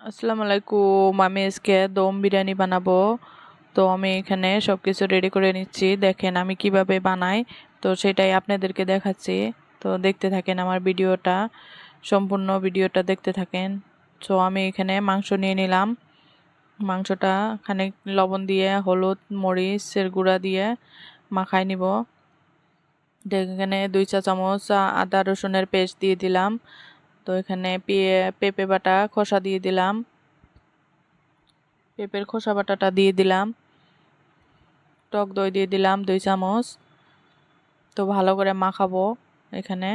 আসসালামু আলাইকুম আমি আজকে দম বিরিয়ানি বানাবো। তো আমি এখানে সব কিছু রেডি করে নিচ্ছি। দেখেন আমি কীভাবে বানাই। তো সেটাই আপনাদেরকে দেখাচ্ছি। তো দেখতে থাকেন আমার ভিডিওটা। সম্পূর্ণ ভিডিওটা দেখতে থাকেন। তো আমি এখানে মাংস নিয়ে নিলাম। মাংসটা খানিক লবণ দিয়ে, হলুদ, মরিচের গুঁড়া দিয়ে মাখাই নিব। এখানে দুই চা চামচ আদা রসুনের পেস্ট দিয়ে দিলাম। তো এখানে পেঁপে বাটা খোসা দিয়ে দিলাম। পেঁপের খোসা বাটাটা দিয়ে দিলাম। টক দই দিয়ে দিলাম দুই চামচ। তো ভালো করে মাখাবো এখানে।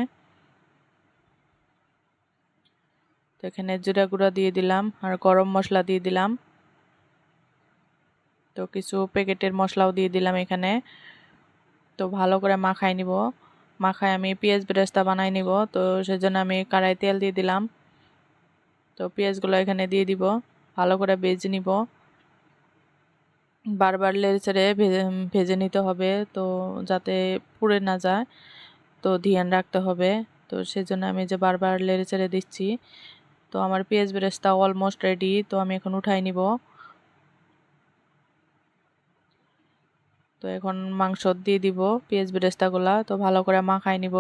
তো এখানে জিরা গুঁড়া দিয়ে দিলাম আর গরম মশলা দিয়ে দিলাম। তো কিছু প্যাকেটের মশলাও দিয়ে দিলাম এখানে। তো ভালো করে মাখাই নিব। মাখায় আমি পেঁয়াজ বেরেস্তা বানাই নিব, তো সেজন্য আমি কড়াই তেল দিয়ে দিলাম। তো পেঁয়াজগুলো এখানে দিয়ে দিব, ভালো করে ভেজে নিব। বারবার লেড়ে ছেড়ে ভেজে নিতে হবে, তো যাতে পুড়ে না যায়, তো ধ্যান রাখতে হবে। তো সেজন্য আমি যে বারবার লেড়ে ছেড়ে দিচ্ছি, তো আমার পেঁয়াজ বেরেস্তা অলমোস্ট রেডি তো আমি এখন উঠাই নিব। তো এখন মাংস দিয়ে দিব, পেঁয়াজ বেরেস্তাগুলা তো ভালো করে মাখাই নিব।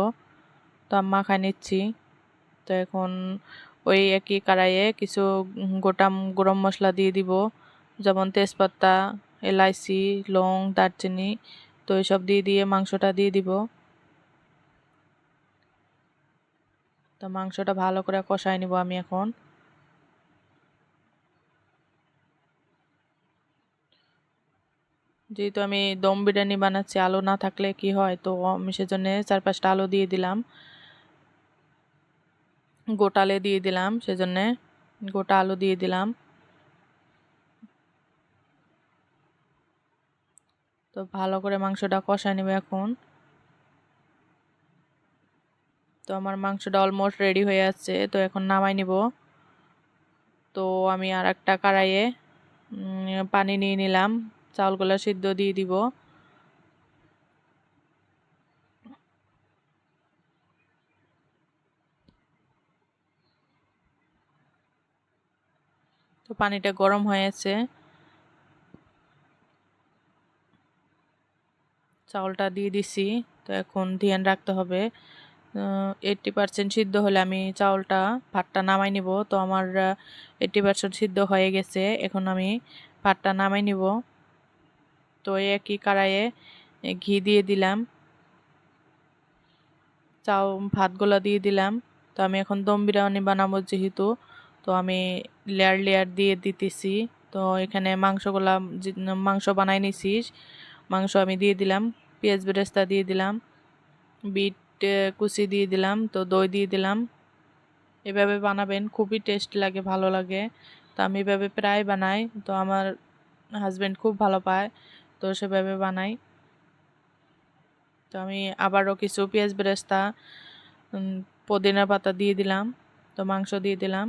তো আমি মাখাই নিচ্ছি। তো এখন ওই একই কড়াইয়ে কিছু গোটা গরম মশলা দিয়ে দিব, যেমন তেজপাতা, এলাইচি, লং, দারচিনি, তো এইসব দিয়ে দিয়ে মাংসটা দিয়ে দিব। তো মাংসটা ভালো করে কষাই নিব আমি এখন। যেহেতু আমি দম বিরিয়ানি বানাচ্ছি, আলু না থাকলে কি হয়? তো, আমি সেজন্য চার পাঁচটা আলু দিয়ে দিলাম। গোটালে দিয়ে দিলাম, সেজন্যে গোটা আলু দিয়ে দিলাম। তো ভালো করে মাংসটা কষায় নেবে এখন। তো আমার মাংসটা অলমোস্ট রেডি হয়ে যাচ্ছে তো এখন নামাই নিব। তো আমি আর একটা কড়াইয়ে পানি নিয়ে নিলাম। চাউলগুলো সিদ্ধ দিয়ে দিব। তো পানিটা গরম হয়েছে চাউলটা দিয়ে দিছি, তো এখন ধ্যান রাখতে হবে। এইটটি পার্সেন্ট সিদ্ধ হলে আমি চাউলটা, ভাতটা নামাই নিব। তো আমার এইটটি পার্সেন্ট সিদ্ধ হয়ে গেছে। এখন আমি ভাতটা নামাই নিব। তো একই কড়াইয়ে ঘি দিয়ে দিলাম। চাউ ভাতগুলো দিয়ে দিলাম। তো আমি এখন দম বিরিয়ানি বানাবো যেহেতু, তো আমি লেয়ার লেয়ার দিয়ে দিতেছি। তো এখানে মাংসগুলা মাংস বানাই নিছি। মাংস আমি দিয়ে দিলাম, পেঁয়াজ বেরেস্তা দিয়ে দিলাম, বিট কুচি দিয়ে দিলাম, তো দই দিয়ে দিলাম। এভাবে বানাবেন, খুবই টেস্ট লাগে, ভালো লাগে। তো আমি এভাবে প্রায় বানাই, তো আমার হাজব্যান্ড খুব ভালো পায়। তো সেভাবে বানাই। তো আমি আবারও কিছু পেঁয়াজ বেরেস্তা পুদিনা পাতা দিয়ে দিলাম, তো মাংস দিয়ে দিলাম।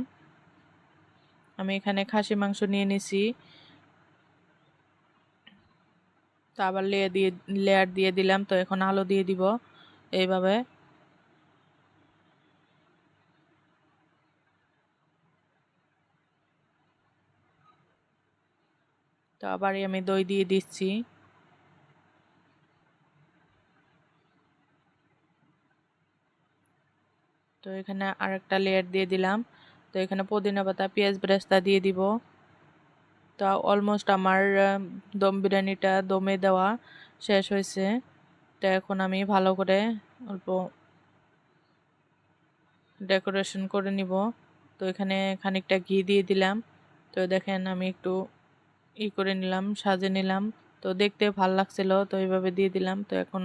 আমি এখানে খাসি মাংস নিয়ে নিছি। তো আবার লেয়ার দিয়ে লেয়ার দিয়ে দিলাম, তো এখন আলু দিয়ে দিব এইভাবে। তো আবারই আমি দই দিয়ে দিচ্ছি। তো এখানে আর একটা লেয়ার দিয়ে দিলাম। তো এখানে পুদিনা পাতা, পেঁয়াজ ব্রেস্তা দিয়ে দিব। তো অলমোস্ট আমার দম বিরিয়ানিটা দমে দেওয়া শেষ হয়েছে। তো এখন আমি ভালো করে অল্প ডেকোরেশন করে নিব। তো এখানে খানিকটা ঘি দিয়ে দিলাম। তো দেখেন আমি একটু ই করে নিলাম, সাজে নিলাম। তো দেখতে ভালো লাগছিল, তো এইভাবে দিয়ে দিলাম। তো এখন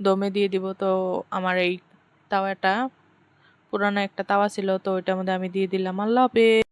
দমে দিয়ে দিব। তো আমার এই তাওয়াটা, পুরানো একটা তাওয়া ছিল, তো ওইটার মধ্যে আমি দিয়ে দিলাম। আল্লাহ হাফেজ!